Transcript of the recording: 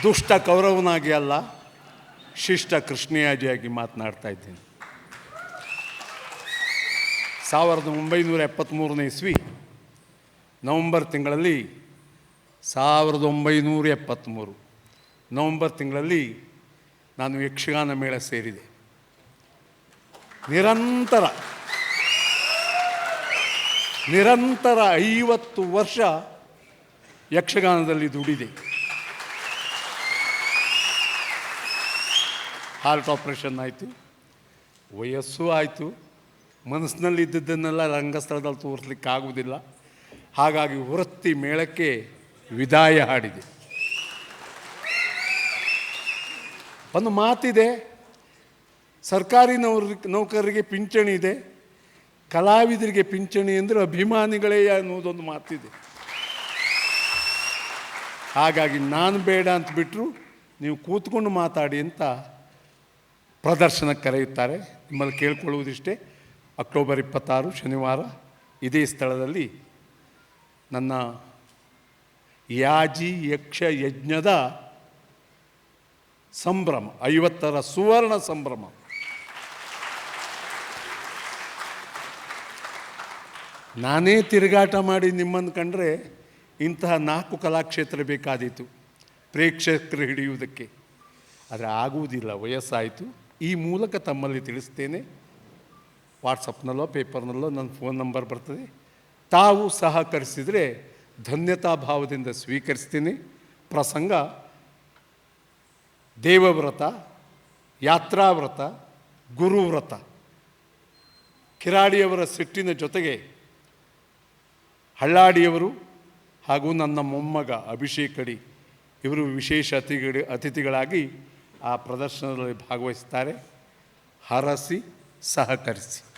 ದುಷ್ಟ ಕೌರವನಾಗಿ ಅಲ್ಲ, ಶಿಷ್ಟ ಕೃಷ್ಣಯಾಜಿಯಾಗಿ ಮಾತನಾಡ್ತಾ ಇದ್ದೀನಿ. ಸಾವಿರದ ಒಂಬೈನೂರ ಎಪ್ಪತ್ತ್ಮೂರನೇ ಇಸ್ವಿ, ನವಂಬರ್ ತಿಂಗಳಲ್ಲಿ, ಸಾವಿರದ ಒಂಬೈನೂರ ಎಪ್ಪತ್ತ್ಮೂರು ನವಂಬರ್ ತಿಂಗಳಲ್ಲಿ ನಾನು ಯಕ್ಷಗಾನ ಮೇಳ ಸೇರಿದೆ. ನಿರಂತರ ನಿರಂತರ ಐವತ್ತು ವರ್ಷ ಯಕ್ಷಗಾನದಲ್ಲಿ ದುಡಿದೆ. ಹಾರ್ಟ್ ಆಪ್ರೇಷನ್ ಆಯಿತು, ವಯಸ್ಸು ಆಯಿತು, ಮನಸ್ಸಿನಲ್ಲಿ ಇದ್ದದ್ದನ್ನೆಲ್ಲ ರಂಗಸ್ಥಳದಲ್ಲಿ ತೋರಿಸ್ಲಿಕ್ಕೆ ಆಗುವುದಿಲ್ಲ ಹಾಗಾಗಿ ವೃತ್ತಿ ಮೇಳಕ್ಕೆ ವಿದಾಯ ಹಾಡಿದೆ. ಒಂದು ಮಾತಿದೆ, ಸರ್ಕಾರಿ ನೌಕರರಿಗೆ ಪಿಂಚಣಿ ಇದೆ, ಕಲಾವಿದರಿಗೆ ಪಿಂಚಣಿ ಅಂದರೆ ಅಭಿಮಾನಿಗಳೇ ಅನ್ನೋದೊಂದು ಮಾತಿದೆ. ಹಾಗಾಗಿ ನಾನು ಬೇಡ ಅಂತ ಬಿಟ್ಟರು ನೀವು ಕೂತ್ಕೊಂಡು ಮಾತಾಡಿ ಅಂತ ಪ್ರದರ್ಶನಕ್ಕೆ ಕರೆಯುತ್ತಾರೆ. ನಿಮ್ಮಲ್ಲಿ ಕೇಳ್ಕೊಳ್ಳುವುದಿಷ್ಟೇ. ಅಕ್ಟೋಬರ್ ಇಪ್ಪತ್ತಾರು, ಶನಿವಾರ ಇದೇ ಸ್ಥಳದಲ್ಲಿ ನನ್ನ ಯಾಜಿ ಯಕ್ಷ ಯಜ್ಞದ ಸಂಭ್ರಮ, ಐವತ್ತರ ಸುವರ್ಣ ಸಂಭ್ರಮ. ನಾನೇ ತಿರುಗಾಟ ಮಾಡಿ ನಿಮ್ಮನ್ನು ಕಂಡ್ರೆ ಇಂತಹ ನಾಲ್ಕು ಕಲಾಕ್ಷೇತ್ರ ಬೇಕಾದೀತು, ಪ್ರೇಕ್ಷಕರು ಹಿಡಿಯುವುದಕ್ಕೆ. ಆದರೆ ಆಗುವುದಿಲ್ಲ, ವಯಸ್ಸಾಯಿತು. ಈ ಮೂಲಕ ತಮ್ಮಲ್ಲಿ ತಿಳಿಸ್ತೇನೆ. ವಾಟ್ಸಪ್ನಲ್ಲೋ ಪೇಪರ್ನಲ್ಲೋ ನನ್ನ ಫೋನ್ ನಂಬರ್ ಬರ್ತದೆ. ತಾವು ಸಹಕರಿಸಿದರೆ ಧನ್ಯತಾ ಭಾವದಿಂದ ಸ್ವೀಕರಿಸ್ತೀನಿ. ಪ್ರಸಂಗ, ದೇವವ್ರತ, ಯಾತ್ರಾವ್ರತ, ಗುರುವ್ರತ. ಕಿರಾಡಿಯವರ ಸಿಟ್ಟಿನ ಜೊತೆಗೆ ಹಳ್ಳಾಡಿಯವರು ಹಾಗೂ ನನ್ನ ಮೊಮ್ಮಗ ಅಭಿಷೇಕಡಿ ಇವರು ವಿಶೇಷ ಅತಿಥಿಗಳು ಅತಿಥಿಗಳಾಗಿ ಆ ಪ್ರದರ್ಶನದಲ್ಲಿ ಭಾಗವಹಿಸ್ತಾರೆ. ಹರಸಿ ಸಹಕರಿಸಿ.